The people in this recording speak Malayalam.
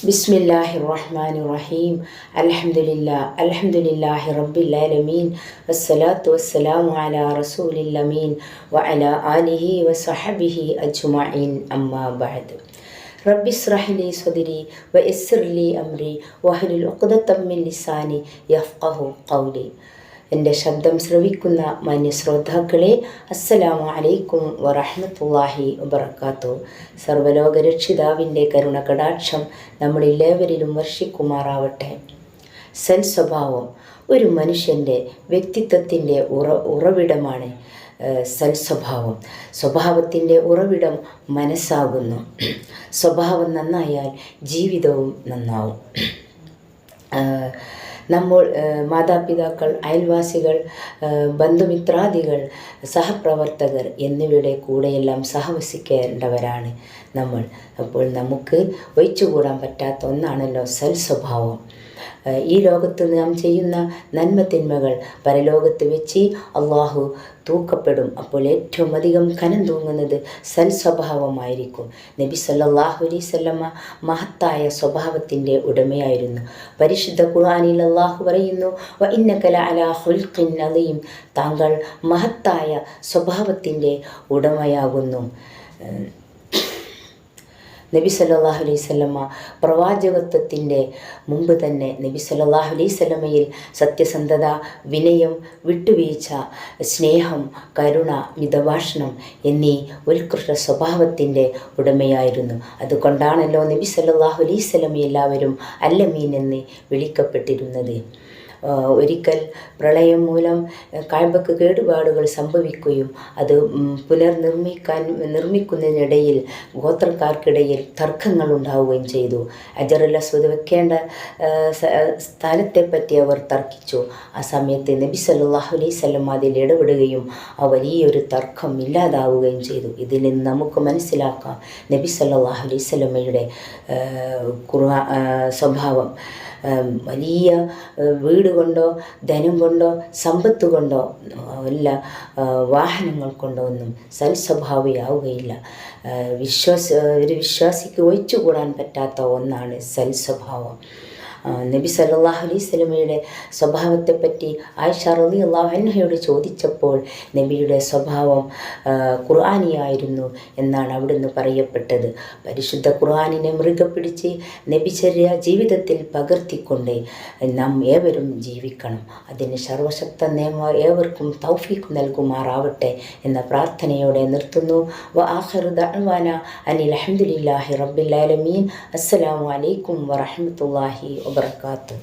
بسم الله الرحمن الرحيم الحمد لله الحمد لله رب العالمين والصلاة والسلام على رسول الأمين وعلى آله وصحبه أجمعين أما بعد رب اشرح لي صدري ويسر لي أمري واحلل عقدة من لساني يفقه قولي എന്റെ ശബ്ദം ശ്രവിക്കുന്ന മാന്യ ശ്രോതാക്കളെ അസ്സലാമു അലൈക്കും വറഹമത്തല്ലാഹി വബർക്കാത്തു സർവലോകരക്ഷിതാവിന്റെ കരുണ കടാക്ഷം നമ്മളെല്ലാവരിലും വർഷിക്കുമാറാവട്ടെ. സൻ സ്വഭാവം ഒരു മനുഷ്യന്റെ വ്യക്തിത്വത്തിന്റെ ഉറ ഉറവിടമാണ് ഏഹ്, സൽ സ്വഭാവം. സ്വഭാവത്തിന്റെ ഉറവിടം മനസ്സാകുന്നു. സ്വഭാവം നന്നായാൽ ജീവിതവും നന്നാവും. നമ്മൾ മാതാപിതാക്കൾ അയൽവാസികൾ ബന്ധുമിത്രാദികൾ സഹപ്രവർത്തകർ എന്നിവയുടെ കൂടെയെല്ലാം സഹവസിക്കേണ്ടവരാണ് നമ്മൾ. അപ്പോൾ നമുക്ക് ഒഴിച്ചുകൂടാൻ പറ്റാത്ത ഒന്നാണല്ലോ സൽ സ്വഭാവം ആഹ് ഈ ലോകത്ത് നാം ചെയ്യുന്ന നന്മത്തിന്മകൾ പരലോകത്ത് വെച്ച് അള്ളാഹു തൂക്കപ്പെടും. അപ്പോൾ ഏറ്റവും അധികം കനം തൂങ്ങുന്നത് സൽ സ്വഭാവമായിരിക്കും. നബി സല്ലാഹു അലൈഹി സ്വല്ലമ്മ മഹത്തായ സ്വഭാവത്തിന്റെ ഉടമയായിരുന്നു. പരിശുദ്ധ ഖുർആാനിൽ അള്ളാഹു പറയുന്നു അലീം താങ്കൾ മഹത്തായ സ്വഭാവത്തിന്റെ ഉടമയാകുന്നു. നബി സല്ലല്ലാഹു അലൈഹി സ്വലമ പ്രവാചകത്വത്തിന്റെ മുമ്പ് തന്നെ നബി സല്ലല്ലാഹു അലൈഹി സ്വലമയിൽ സത്യസന്ധത വിനയം വിട്ടുവീഴ്ച സ്നേഹം കരുണ മിതഭാഷണം എന്നീ ഉത്കൃഷ്ട സ്വഭാവത്തിന്റെ ഉടമയായിരുന്നു. അതുകൊണ്ടാണല്ലോ നബി സല്ലല്ലാഹു അലൈഹി സ്വലമ എല്ലാവരും അല്ലമീൻ എന്ന് വിളിക്കപ്പെട്ടിരുന്നത്. ഒരിക്കൽ പ്രളയം മൂലം കാഴ്ബക്ക് കേടുപാടുകൾ സംഭവിക്കുകയും അത് പുനർനിർമ്മിക്കാൻ നിർമ്മിക്കുന്നതിനിടയിൽ ഗോത്രക്കാർക്കിടയിൽ തർക്കങ്ങൾ ഉണ്ടാവുകയും ചെയ്തു. അജറുൽ അസ്വദ് വെക്കേണ്ട സ്ഥാനത്തെപ്പറ്റി അവർ തർക്കിച്ചു. ആ സമയത്ത് നബി സല്ലാഹു അലൈഹി സ്വലം അതിൽ ഇടപെടുകയും ആ വലിയൊരു തർക്കം ഇല്ലാതാവുകയും ചെയ്തു. ഇതിൽ നിന്ന് നമുക്ക് മനസ്സിലാക്കാം നബി സല്ലാഹു അലൈഹി സ്വലമയുടെ സ്വഭാവം. വലിയ വീട് കൊണ്ടോ ധനം കൊണ്ടോ സമ്പത്ത് കൊണ്ടോ അല്ല വാഹനങ്ങൾ കൊണ്ടോ ഒന്നും സൽസ്വഭാവിയാവുകയില്ല. വിശ്വാസ ഒരു വിശ്വാസിക്ക് ഒഴിച്ചുകൂടാൻ പറ്റാത്ത ഒന്നാണ് സൽസ്വഭാവം. നബി സല്ലല്ലാഹു അലൈഹി സ്വലമയുടെ സ്വഭാവത്തെപ്പറ്റി ആയിഷ റലി അള്ളാഹുഹയോട് ചോദിച്ചപ്പോൾ നബിയുടെ സ്വഭാവം ഖുർആാനിയായിരുന്നു എന്നാണ് അവിടുന്ന് പറയപ്പെട്ടത്. പരിശുദ്ധ ഖുർആാനിനെ മൃഗ പിടിച്ച് നബിചര്യ ജീവിതത്തിൽ പകർത്തിക്കൊണ്ട് നാം ഏവരും ജീവിക്കണം. അതിന് സർവശക്ത നിയമ ഏവർക്കും തൗഫീഖ് നൽകുമാറാവട്ടെ എന്ന പ്രാർത്ഥനയോടെ നിർത്തുന്നു. വ ആഖിറു ദഅ്വാന അനിൽ അഹമ്മദില്ലാഹി റബ്ബിൽ ആലമീൻ. അസ്സലാമു അലൈക്കും വറഹ്മത്തുള്ളാഹി വബറകാതുഹു